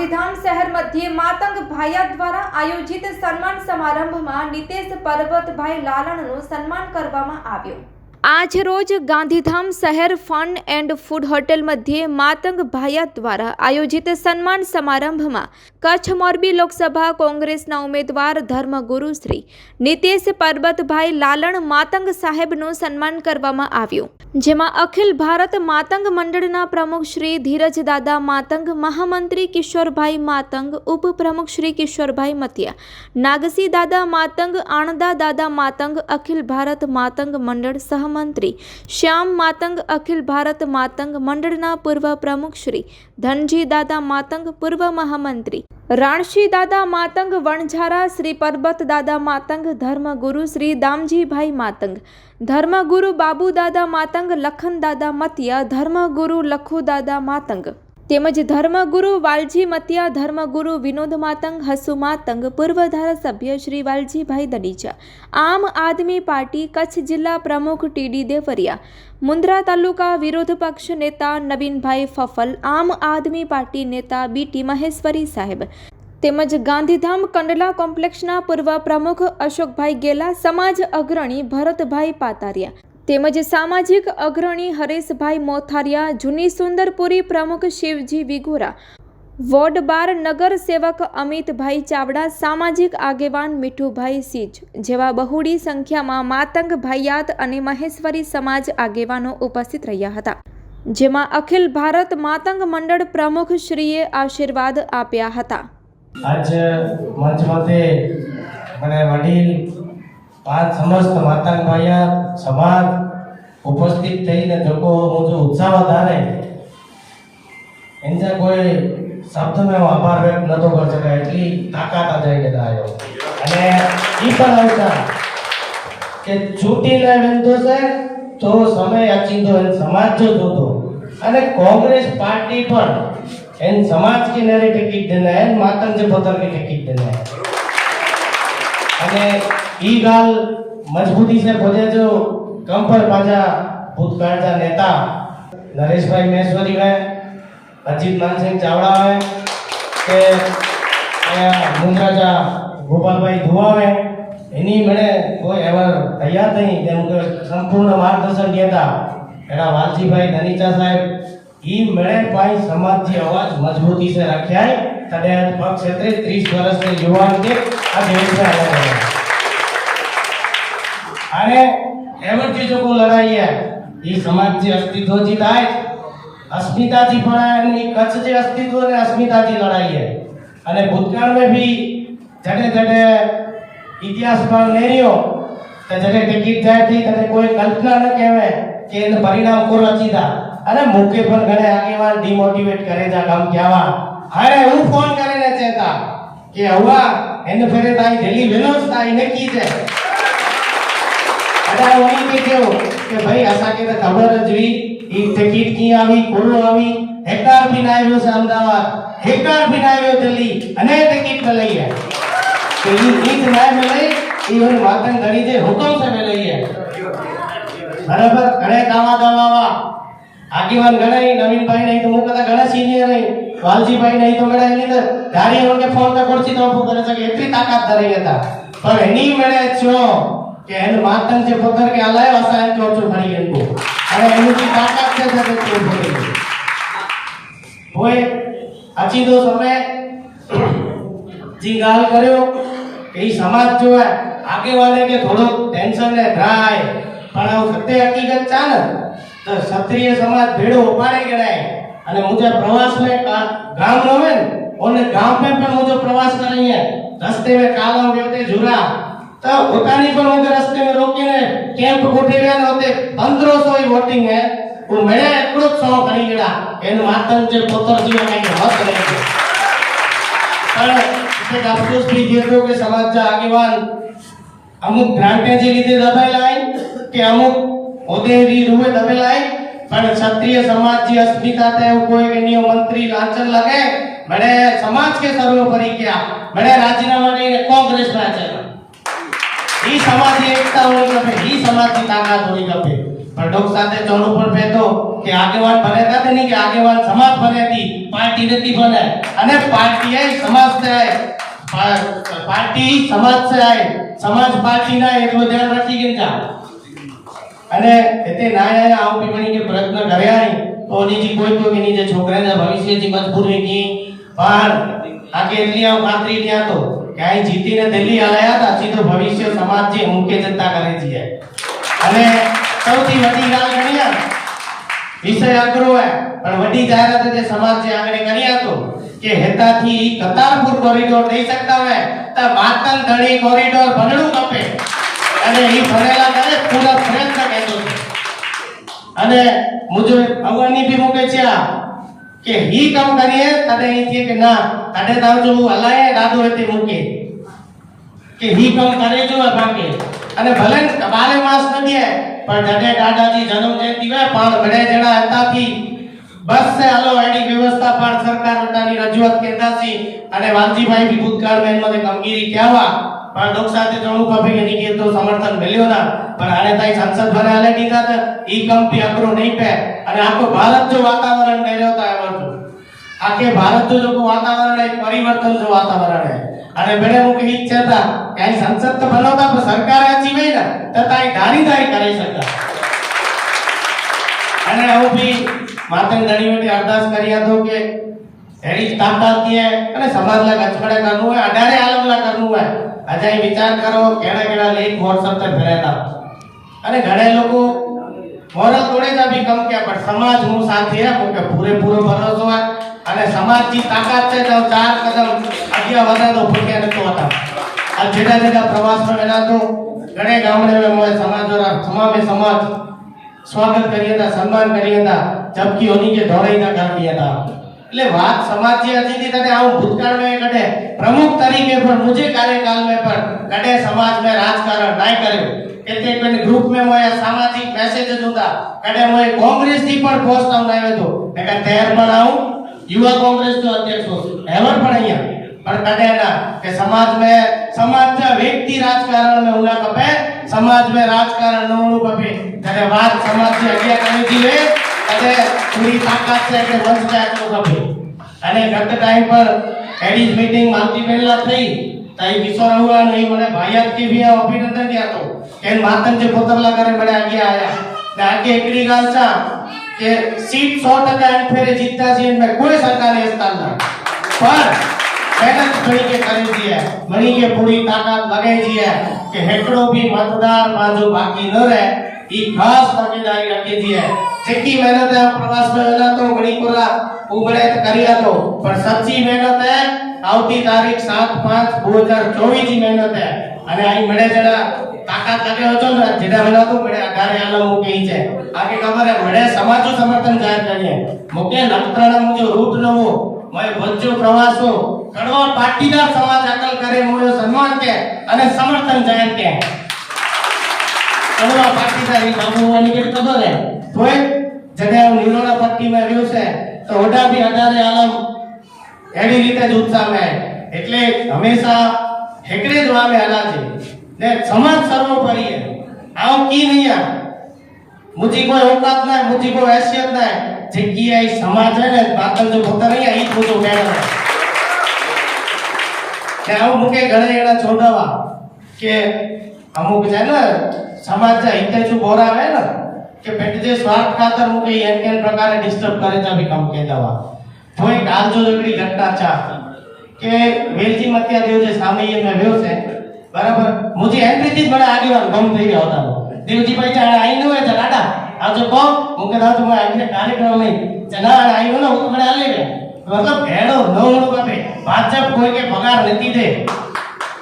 ગાંધીધામ શહેર મધ્યે માતંગ ભાયા દ્વારા આયોજિત સન્માન સમારંભમાં નિતેશ પર્વતભાઈ લાલણનું સન્માન કરવામાં આવ્યું. આજ રોજ ગાંધીધામ શહેર ફન એન્ડ ફૂડ હોટેલ મધ્યે માતંગ ભાયા દ્વારા આયોજિત સન્માન સમારંભમાં કચ્છ મોરબી લોકસભા કોંગ્રેસના ઉમેદવાર ધર્મગુરુ શ્રી નિતેશ પરબતભાઈ લાલણ માતંગ સાહેબનું સન્માન કરવામાં આવ્યું. જેમાં અખિલ ભારત માતંગ મંડળના પ્રમુખ શ્રી ધીરજ દાદા માતંગ, મહામંત્રી કિશોરભાઈ માતંગ, ઉપપ્રમુખ શ્રી કિશોરભાઈ મતિયા, નાગસી દાદા માતંગ, આણંદા દાદા માતંગ, અખિલ ભારત માતંગ મંડળ સહમંત્રી શ્યામ માતંગ, અખિલ ભારત માતંગ મંડળના પૂર્વ પ્રમુખ શ્રી ધનજી દાદા માતંગ, પૂર્વ મહામંત્રી રાણશી દાદા માતંગ, વણઝારા શ્રી પરબત દાદા માતંગ, ધર્મગુરુ શ્રી દામજીભાઈ માતંગ ધર્મગુરુ બાબુ દાદા માતંગ, લખન દાદા મતિયા ધર્મગુરુ લખુ દાદા માતંગ તેમજ ધર્મગુરુ વાલજી મતિયા, ધર્મગુરુ વિનોદ માતંગ હસુ માતંગ પૂર્વ ધારાસભ્ય શ્રી વાલજીભાઈ દડીચા, આમ આદમી પાર્ટી કચ્છ જિલ્લા પ્રમુખ ટીડી દેવરિયા મુન્દ્રા તાલુકા વિરોધ પક્ષ નેતા નવીનભાઈ ફફલ, આમ આદમી પાર્ટી નેતા બીટી મહેશ્વરી સાહેબ. તેમજ ગાંધીધામ કંડલા કોમ્પ્લેક્ષના પૂર્વ પ્રમુખ અશોકભાઈ ગેલા, સમાજ અગ્રણી ભરતભાઈ પાતારિયા તેમજ સામાજિક અગ્રણી હરેશભાઈ મોથારિયા, જૂની સુંદરપુરી પ્રમુખ શિવજી વિગોરા, વોર્ડ બાર નગર અમિતભાઈ ચાવડા, સામાજિક આગેવાન મીઠુભાઈ સિંચ જેવા બહુડી સંખ્યામાં માતંગ ભાઈયાત અને મહેશ્વરી સમાજ આગેવાનો ઉપસ્થિત રહ્યા હતા, જેમાં અખિલ ભારત માતંગ મંડળ પ્રમુખ શ્રીએ આશીર્વાદ આપ્યા હતા. આજ મંચ મને વડીલ પાંચ સમસ્ત માતાંગ ભાઈયા સમાજ ઉપસ્થિત થઈને લોકો મુજો ઉત્સાહ વધારે એના કોઈ શબ્દમાં હું આભાર વ્યક્ત નતો કરી શકાય, એટલી તાકાત આ જઈને આવ્યો અને એ પણ આવતા કે છૂટીને વેંધો છે, તો સમય યાચિંતો એન સમાજ જો જોતો. અને કોંગ્રેસ પાર્ટી પણ એન સમાજ કે નરે ટિકિટ દેના એન માતંગ જે પથર કે ટિકિટ દેના અને ઈ ગાલ મજબૂતી સે ખોજે જો કમ પર પાજા ભૂતકાળ જા નેતા નરેશભાઈ મેશ્વરી હે અજીત માનસિંહ ચાવડા હે કે મુંદ્રા જા ગોપાલભાઈ ધુવાવે એની મને કોઈ એવર તૈયાર નહીં, જેમ કે સંપૂર્ણ માર્ગદર્શન દેતા એના વાલજીભાઈ ધનીચા સાહેબ. ઈ મળે ભાઈ સમાજથી અવાજ મજબૂતી સે રાખ્યા તડે પક્ષ ક્ષેત્રે ત્રીસ વર્ષની યુવાન કે આ દેશને આવ્યા અને એવી ચીજો કો લડાઈ હે એ સમાજ જે અસ્તિત્વ જીતાય અસ્મિતાથી પણ એમની કચ્છ જે અસ્તિત્વ ને અસ્મિતાથી લડાઈ હે અને ભૂતકાળ મેં ભી જડે જડે ઇતિહાસ પર લેરીઓ તો જડે ટિકિટ જાય થી તને કોઈ કલ્પના ન કહેવાય કે એને પરિણામ કો રચીતા અને મુકે પણ ઘણે આગેવાન ડિમોટિવેટ કરે જા કામ કહેવા. અરે, હું ફોન કરે ને ચેતા કે હવા એને ફેરે તાઈ દિલ્હી વેલો તાઈ નક્કી છે? એટલે હું એમ કે કેવો કે ભાઈ, આશા કે ખબર જ વી ઈ ટિકિટ કી આવી? કોનો આવી? હેકાર બી ના આવ્યો છે અમદાવાદ. હેકાર બી ના આવ્યો દિલ્હી. અને ટિકિટ લઈ આવ્યા તો ઈ ઈત ના મળે ઈ ઓર વાતન ઘડી જે હુકમ સે મે લઈ આવ્યા બરાબર? ઘણે કાવા દાવા આગેવાન ગણાય, નવીનભાઈ નહીં તો હું કદા ઘણા સિનિયર નહીં. વાલજીભાઈ નહીં તો ગણાય નહીં તો ગાડી વળગે ફોન તો કરતી તો કરે છે કે એટલી તાકાત ધરાઈ હતા. પણ એની મળે છો. કે એનું માતન છે પથ્થર કે અલાય રસાયણ તો છો ફરી એનું અને એની જે તાકાત છે તે તો ફરી હોય આજી દો સમય જી ગાલ કર્યો કે ઈ સમાજ જો આગે વાળે કે થોડો ટેન્શન ને થાય પણ આ વખતે હકીકત ચાલે. તો ક્ષત્રિય સમાજ ભેળો ઉપાડે ગણાય અને મુજે પ્રવાસ મે ગામ રવે ને, ઓને ગામ મે પણ મુજે પ્રવાસ કરીએ રસ્તે મે કાલા વ્યક્તિ જુરા तो भूटानी पर उनके रास्ते में रोकी ने कैंप कोठे गए होते 1500 ही वोटिंग है वो मैं एकड़ो सौ करी गड़ा एन मातम जे पुत्र जी ने के हक रहे पर एक अफसोस थी गयो के समाज जा આગેવાન અમુક ગ્રાન્ટેજી લીધે દબાયેલા કે અમુક હોદેરી રૂપે દબાયેલા પણ ક્ષત્રિય સમાज जी अस्मिता तय कोई એનીઓ મંત્રી લાંચન લાગે મને સમાજ કે સર્વોપરી ક્યા મને રાજીનામા લઈને કોંગ્રેસ ના ચાલે ઈ સમાજની એકતા હોવી ગપે ઈ સમાજની તાકાત હોવી ગપે. પણ સાથે ચોણું પર બેઠો કે આગેવાન ભલે નથી નહીં કે આગેવાન સમાજ ભલે હતી, પાર્ટી નથી ભલે. અને પાર્ટી સમાજ છે પાર્ટી સમાજ છે સમાજ પાર્ટી ના એટલું ધ્યાન રાખી ગયા અને તે નાયા આવું પીવણી કે પ્રયત્ન કર્યા નહીં, તો નીચે કોઈ કોઈ એની જે છોકરાના ભવિષ્યની મજબૂરી ની પણ આગે એટલી આવું ખાતરી ત્યાં તો. કે જીતીને દિલ્હી આવ્યા હતા, સીધો ભવિષ્ય સમાજ જે મુખ્ય જનતા કરે છે અને સૌથી વધી ਗੱਲ ગણ્યા વિષય અઘરો હે પણ વડી જાહેરાત જે સમાજ જે આગળ કરી હતો કે હેતાથી કતારપુર કોરિડોર થઈ શકતા હોય, તો માતન ધણી કોરિડોર ભણડું કપે. અને એ ભણેલા કરે પૂરા પ્રયત્ન કહેતો અને મુજબ અવની બી મૂકે છે આ. કે હી કામ કરીએ, તને ઈ છે કે ના તને તાવ જો હલાય, દાદુ હતી મૂકે. કે હી કામ કરે જો ભાગે. અને ભલે ને બારે માસ દે પણ જડે દાદાજી જન્મ જયંતિ હોય, પણ બડે જણા હતાથી બસ સે હલો એની વ્યવસ્થા પણ સરકાર વટાની રજૂઆત કેતાસી અને વાલજીભાઈ બેન મને કામગીરી ક્યાવા પણ લોક સાથે જોણું કપે કે નીકળે તો સમર્થન મળ્યો ના. પણ આને તાઈ સંસદ ભરે આલે દીધા તો ઈ કંપી અકરો નહીં પે અને આખો ભારત જો વાતાવરણ મેળ્યો તો આવડતું આખે ભારત જો લોકો વાતાવરણ એક પરિવર્તન જો વાતાવરણ હે અને બેડે હું કહી ઈચ્છા કે અહીં સંસદ તો બનાવતા પણ સરકાર આચી વઈ ને. તો તાઈ ધારી ધારી કરી શકતા. અને હું બી માતંગ ઘણી વખતે અરદાસ કરી હતો કે એની તાકાત છે. અને સમાજના ગચકડે કરવું હોય, અઢારે આલમના કરવું હોય. અજાય વિચાર કરો કેડા કેડા લેખ વોટ્સઅપ પર ફેરાતા અને ઘણા લોકો મોરલ તોડે જા ભી કમ કે પણ સમાજ હું સાથે હે કે પૂરેપૂરો ભરોસો હોય. અને સમાજની તાકાત છે તો ચાર કદમ આગળ વધારો તો ભૂખ્યા નતો હતા આ જેડા જેડા પ્રવાસમાં ગયેલા તો ઘણે ગામડે મોય સમાજ દ્વારા સમામે સમાજ સ્વાગત કરીએ હતા, સન્માન કરી હતા જબકી ઓની કે દોડાઈના ગયા હતા. એટલે વાત સમાજ જે હતી તી તને આવું ભૂતકાળ में कटे प्रमुख तरीके पर मुझे कार्यकाल में पर कटे समाज में राजकारण नहीं કર્યું એટલે કોઈ ગ્રુપ में મોય સામાજિક મેસેજ જોતા કટે મોય કોંગ્રેસ થી પણ પોસ્ટ આવનાયો હતો કે તેર પણ આવું યુવા કોંગ્રેસ નો અધ્યક્ષ હતો એવર પણ અહીંયા પણ કટે ના કે समाज में समाज का व्यक्ति राजकारण में उना कपे समाज में राजकारण न उनु कपे ત્યારે વાત સમાજ થી અગિયા કરી દીવે અને પૂરી તાકાત છે એટલે વંશકાયતનો સભ્ય અને ગત ટાઈમ પર એડિસ મીટિંગ માલતી પહેલા થઈ તાઈ વિસોરા હુઆ નહીં મને ભાઈયાત કે ભી અભિનંદન ગયા તો. કે માતન જે પોતરલા કરે મને આગે આયા. ને આગે એકડી ગાલ છે કે સીટ 100% એમ ફેરે જીતતા છે એમાં કોઈ સરકારી સ્થાન ના પણ મહેનત ઘણી કે કરી દીએ. ઘણી કે પૂરી તાકાત લગાઈ દીએ કે હેકડો ભી મતદાર બાજુ બાકી ન રહે. ई खास भागीदारी रखी दी है જેટલી મહેનત है प्रवास में वेला तो ઘણી કોલા ઉગડે કરી હતો પણ સચ્ચી મહેનત है આવતી તારીખ 7 5 2024 ની મહેનત है અને અહીં મળે જણા તાકાત લાગે હતો ને જેડા વેલા તો મળે અઢારે આલમ મૂકી છે આગે ખબર હે મળે સમાજનું સમર્થન જાહેર કરીએ મુકે નક્ષત્રના મુજો રૂટ નવો મય વચ્ચો પ્રવાસો કડવા પાટીદાર સમાજ અકલ કરે મોયો સન્માન કે અને સમર્થન જાહેર કે ઓલા પાટીદારી મામુ વાળી કે ખબર હે. કોઈ જને આ લીલોડા પટ્ટીમાં રહ્યો છે, તો ઓડા બી અડારે આલમ એવી રીતે જ ઉત્સાહ રહે એટલે હંમેશા હેકડે જ વાવે આલાજી ને સમાજ સર્વોપરી હે. આવ કી નહીં મુજી કોઈ ઓકાત ના, મુજી કોઈ હેસિયત ના જે કી સમાજ હે ને, બાતલ જો પોતા નહીં આ ઈ તો મેળવે. કે આવું મૂકે ઘરે એના છોડાવા કે અમુક છે ને સમાજ હિતે જો બોરાવે ને, કે પેટ જે સ્વાર્થ ખાતર મુકે એમ કેમ પ્રકારે ડિસ્ટર્બ કરે છે અભી કમ કે દવા. તો એક હાલ જો એકડી ઘટના ચા કે વેલજી મત્યા દેવ જે સામે એ મે વેવ છે, બરાબર? મુજે એન્ટ્રી થી મને આગેવાન ગમ થઈ ગયો હતા. દેવજી ભાઈ ચાલે આઈ ન હોય તો દાદા જો કહો હું કે દાદા તમે આજે કાર્યક્રમ નહીં ચલા આવ્યો ને, હું મને આલે મતલબ ભેડો નવણું કાપે ભાજપ કોઈ કે પગાર નથી દે.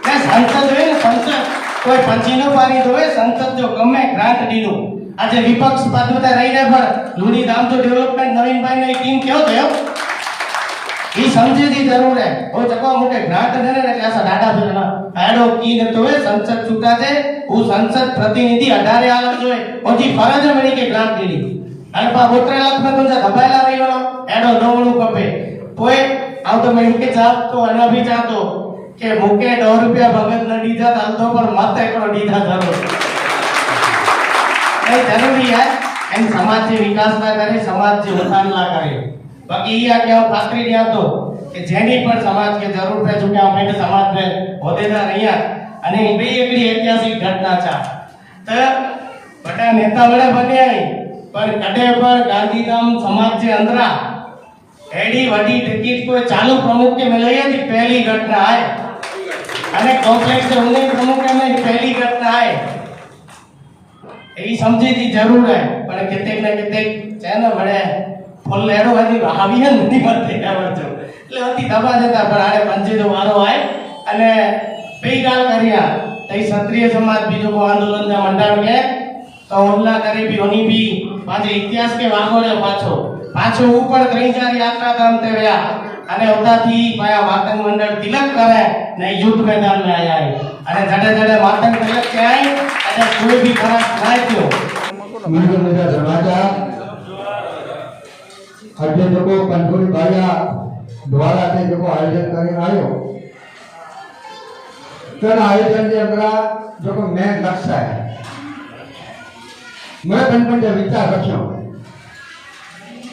કે સંસદ હોય ને, સંસદ કોઈ પંચીનો પારી હોય સંસદ જો ગમે ગ્રાન્ટ દીધો. આજે વિપક્ષ પાદુતા રહીને પણ લુણી ધામ તો ડેવલપમેન્ટ નવીનભાઈ ની ટીમ કેવો થયો? ઈ સમજીથી જરૂર હે. ઓ ચકો મુકે, ગ્રાન્ટ ને એટલે આસા ડાડા ફેરના એડો કી ને તો હે સંસદ ચૂકા છે હું સંસદ પ્રતિનિધિ અઢારે આલમ જોએ ઓજી ફરજ મળી કે ગ્રાન્ટ દીધી. અને પા બોત્રે લાખમાં તુંજા દબાયેલા રહ્યો એડો નવણું કપે. કોઈ આવતો મેં કે જાત તો અના ભી ચાતો કે મુકે દો રૂપિયા ભગત ન દીધા તા તો પણ મત એકડો દીધા જરૂર એ જરૂરી હે. એમ સમાજ જે વિકાસ ના કરે સમાજ જે ઉત્થાન ના કરે. બાકી એ આ કે ખાતરી નહીં આપતો કે જેની પણ સમાજ કે જરૂર છે જો કે અમે સમાજ ને હોદેદાર રહ્યા. અને એ બે એકડી ઐતિહાસિક ઘટના છે. તો બધા નેતા વડે બન્યા પણ કડે પર ગાંધીધામ સમાજ જે અંદરા. એડી વડી ટિકિટ કોઈ ચાલુ પ્રમુખ કે મેળવી હતી? પહેલી ઘટના આય. અને કોમ્પ્લેક્સ ઉन्हें प्रमुख में पहली घटना है એ સમજી તી જરૂર હે પણ કેતેક ને કેતેક ચેન મળે ફૂલ લેડો હતી. આવી હે નથી મળતે આવજો એટલે હતી દબા જતા, પણ આડે પંચી જો વારો આય. અને ભેગાલ કર્યા. તઈ ક્ષત્રિય સમાજ બીજો કો આંદોલન ના મંડાણ કે? તો હુમલા કરી બી ઓની બી. પાછે ઇતિહાસ કે વાગો રે પાછો? પાછો ઉપર ત્રણ ચાર યાત્રા ધામ તે રહ્યા અને ઉતાથી પાયા માતંગ મંડળ તિલક કરે ને યુદ્ધ મેદાનમાં આયા અને જડે જડે માતંગ તિલક થાય અને કોઈ ભી ખરાબ થાય તો. મિલન નગર સમાજા આજે લોકો કંઠોરી ભાયા દ્વારા તે જકો આયોજન કરી આવ્યો. તેના આયોજનની અંદર જકો મેં લક્ષ્ય મેં પણ જે વિચાર રખ્યો.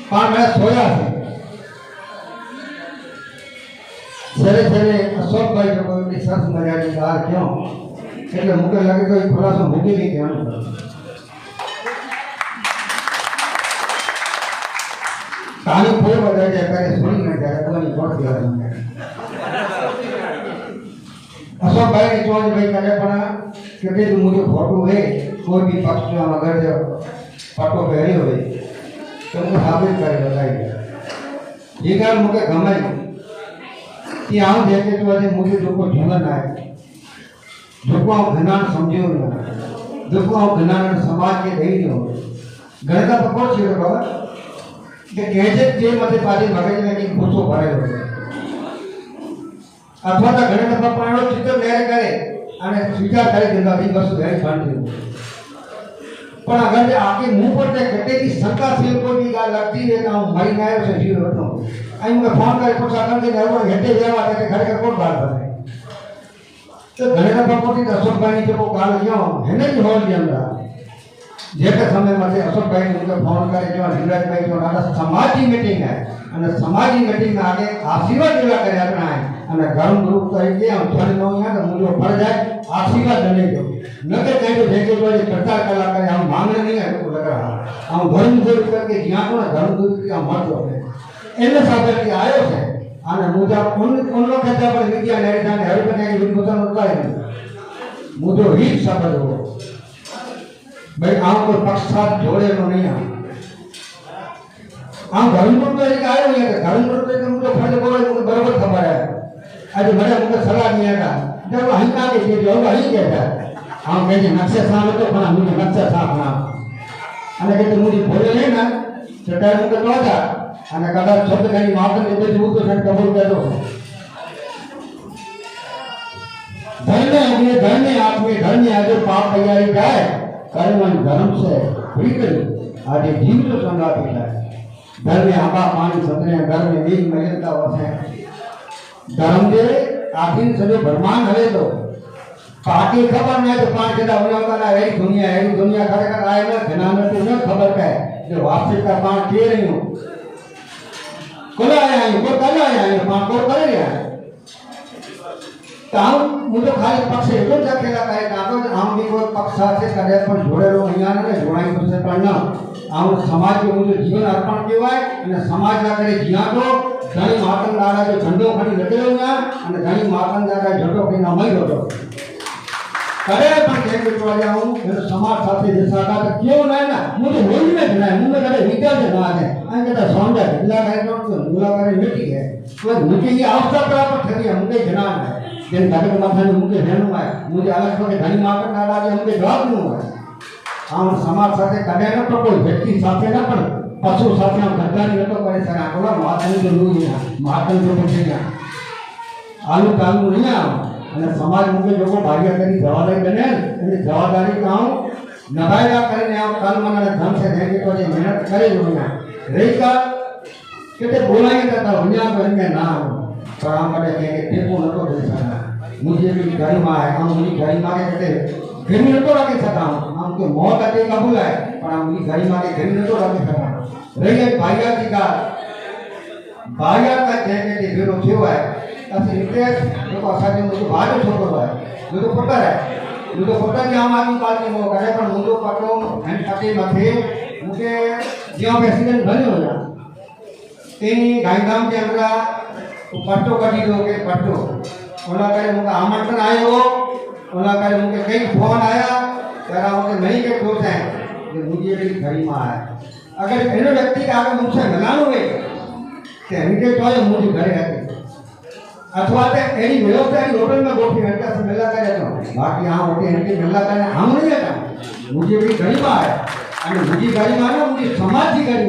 પણ મેં સોયા છે. सरे सरे अशोक भाई जो कोई मेरी सास मज़ाक की बात क्यों इसलिए मुझे लगे तो एक थोड़ा सा मुझे भी ध्यान तालू फोर बजाए जाता है सुन में जाए तो मैं बहुत ज़्यादा नहीं है अशोक भाई ने चौंध भाई कहे पड़ा क्योंकि तुम मुझे फ़ोटो है कोई भी पक्ष में अगर जब पटो पहरी हो तो मुझे हाबिल कर ये कारण मुझे घमाई એ આવું જેકેટ વાળે મોટું લોકો જીવન આવે. લોકો ઘણા સમજ્યો ન લોકો ઘણા સમાજને દઈ રહ્યો ઘણા તો કોણ છે ખબર કે ગેજેટ જે માટે પાછી મગજને કંઈક ભૂસો ભરાયો છે અથવા તો ઘણા નફા પાડો ચિત્ર કરે અને સ્વીકાર કરી દીધો આવી વસ્તુ વેરી ફાંડ થયું પણ અગર આખી મુંહ પર તે ઘટેલી શંકા છે કોઈ બી ગાલ લાગતી રહે હું મારી ના આવ્યો છે, જીવ હતો અહીં મેં ફોન કરે પણ સાધન કે નરવર ઘટે જવા કે ખરેખર કોણ ગાલ ભરે? તો ઘરેના પ્રકોટી અશોકભાઈ જે કોઈ ગાલ ગયો હેને જ હોલની અંદર. જે તે સમય માટે અશોકભાઈ ને ફોન કરે જેવા ધીરજભાઈ તો સમાજની મીટિંગ હે અને સમાજની મિટિંગમાં આગે આશીર્વાદ લેવા કર્યા આપણે અને ઘરનું ગ્રુપ તો આમ અઠવાડિયે નવ યાર મૂલ્યો ફળ જાય, આશીર્વાદ નહીં કરો નકર કાંઈ ભેગી પડી કરતા કલા કરે, આમ માંગણે નહીં આવે તો લગા આમ ધર્મ દૂર કે જ્યાં પણ ધર્મ દૂર કે મહત્વ છે એને સાથે આવ્યો છે અને મુજા ઓનલો ખાતા પર વિદ્યા લેડી અને હરી પણ એક વિનોદન ઉતારે મુજો હિત સમજવો ભાઈ, આમ કોઈ પક્ષ જોડેલો નહીં આમ. આમ ધર્મ તરીકે આવ્યો કે ધર્મ ગુરુ તરીકે મુજો ફળ બોલે બરાબર ખબર આવે. ಅದು ಬಡ ಮುಂದೆ ಸಲಾದಿಯಾಗ ನಾವು ಹಂಗಾಗಿ ಸೇರಿ ಅವರು ಹೀಗೆ ಅವ್ನು ಕೈಗೆ ನಕ್ಷೆ ಸಾಲಕ್ಕೆ ಪಣ ಮುಂದೆ ನಕ್ಷೆ ಸಾಪಣ ಅನ್ನಕೈತೆ ಮುಂದೆ ಬರಲೇನ ಚಟಾಯ ಮುಂದೆ ನೋಡ ಅನ್ನ ಕದ ಚೊತ್ತ ಕೈ ಮಾತನ್ನು ಇದ್ದಲ್ಲಿ ಊಟ ಸಣ್ಣ ಕಬೂಲ್ಗಳು ધન્ય અગ્નિ ધન્ય આત્મે ધન્ય આજે પાપ તૈયારી થાય કર્મ અને ધર્મ છે ભૂલી કરી આજે જીવનો સંગાત થાય ધન્ય આબા પાણી સંદ્રય કર્મ એક મહેનતા વસે ધર્મ જે આખી સદે બ્રહ્માંડ હરે તો. બાકી ખબર નહીં તો પાંચ જતા ઉલાવતા એવી દુનિયા એવી દુનિયા ખરેખર આયેલા ઘણા નથી, ન ખબર કહે જે વાસ્તવિકતા પાંચ કે રહ્યું. કોલા આયા કોઈ કલ આયા પાંચ કો કરે રહ્યા તામ હું તો ખાલી પક્ષ એટલો જ રાખેલા કહે કે આમ બી કોઈ પક્ષ સાથે કરે પણ જોડેલો અહીંયા ને જોડાઈ પડશે પણ ન. આમ સમાજ મુझे જીવન અર્પણ કહેવાય અને સમાજ ના કરે જ્યાં તો ધણી માખણ દાદાએ ઝંડો ફરી નીકળ્યો અને ધણી માખણ દાદા ઝંડો ફરીને મળ્યો હતો. કરે પણ જે મિત્રો આજે હું એનો સમાજ સાથે જે સાકાર કેવું લાય ને હું તો હોઈ ને જણાય હું કરે વિચાર છે મારે આ કે સોંડે એટલા કાય તો મુલા કરે મીટી હે તો મીટી ની આવતા પર પર હું કઈ જણા ને જેમ તાકે માથા હું કે હેનું માં હું જે આલસ કે ધણી માખણ દાદાએ હું કે જવાબનું હોય આમ સમાજ સાથે કદાચ તો કોઈ વ્યક્તિ સાથે ના પણ పశువు సత్యం గద్దానికి పడేసారు అక్కడ మహాతంత్రులు મહાતંત્ર પણ થઈ ગયા આનું કામનું નહીં આવે. અને સમાજ મુખ્ય લોકો ભાગીદારી જવાબદારી બને. અને જવાબદારી કામ નભાયેલા કરીને આ કાલમાં ધન છે ને તો જે મહેનત કરી જો અહીંયા રહીકા કે તે બોલાવી કરતા અહીંયા કરીને ના આવો. પણ આ માટે કે ટેકો નતો થઈ શકતા મુજે ગાડીમાં આવ્યા મુજે ગાડીમાં કે ઘરી નતો રાખી શકતા આમ કે મોત આજે કબૂલાય. પણ આમ ની ઘરી માં ઘરી નતો રાખી શકતા રહી જાય ભાગ્યા ટીકા ભાગ્યા કા જે કે ભેરો થવાય પછી રીતે લોકો અસાજે બધું ભાગ છોકરો હોય. બધું પકડાય બધું પકડાય આમ આદમી પાર્ટી મો કરે, પણ મુદ્દો પાટો એમ પાટી માથે હું કે જ્યાં એક્સિડન્ટ બન્યો હતા તેની ગાંધીધામ કે અંદર પટ્ટો કાઢી દો કે પટ્ટો ઓલા કહે આમંત્રણ આવ્યો. उन्हें कहे मुझे कहीं फ़ोन आया, कह रहा नहीं के खोज है कि मुझे भी घर में आया अगर इन व्यक्ति का आगे मुझसे लगाओगे तो इनके तो ये मुझे घर है। कि अथवा तो कहीं मिलो तो कहीं होटल में बैठी हटा से मिला कर जाता तो, हूँ बाकी यहाँ होटल हटके मिला कर, हम नहीं जाता मुझे भी घर समाज ही। घर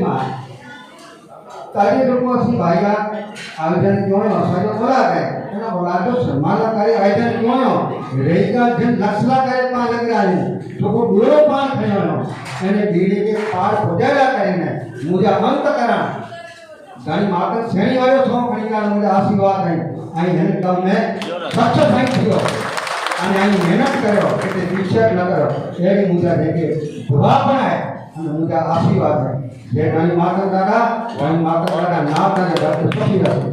રેકા જન લક્ષલા કરે પાન લગ રહ્યા છે તો કો દોરો પાન થયો એને ધીરે કે પાર પહોંચાડ્યા કરીને મુજે અંત કરા. ઘણી માતા શ્રેણી આવ્યો છો? ઘણી કાળ મુજે આશીર્વાદ રહી અહીં એને મેં સ્વચ્છ થઈ ગયો અને અહીં મહેનત કર્યો એટલે વિષય ન કર્યો. એની મુજે છે કે ધોવા પણ આવે અને મુજે આશીર્વાદ રહે જે ઘણી માતા દાદા ઘણી માતા દાદા નામ અને ઘર સુખી રહેશે